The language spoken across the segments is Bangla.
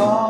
fall.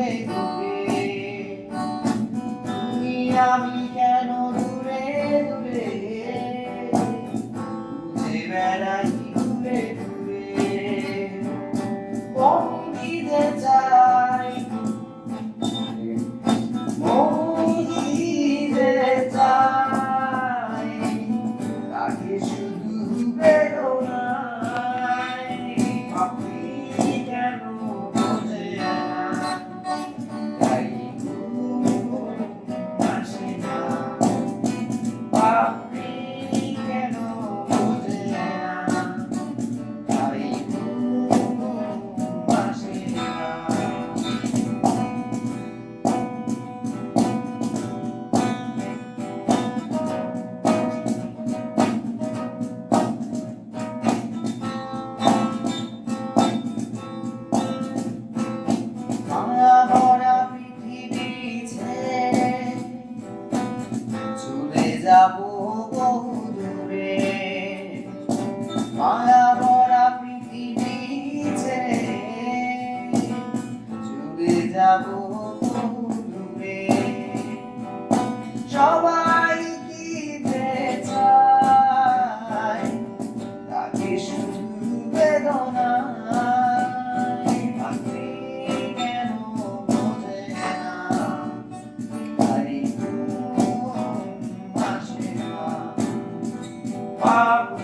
me conviene. Y a mí যাব বহু দূরে মায়া ভরা পৃথিবী ছেড়ে চলে যাব heart.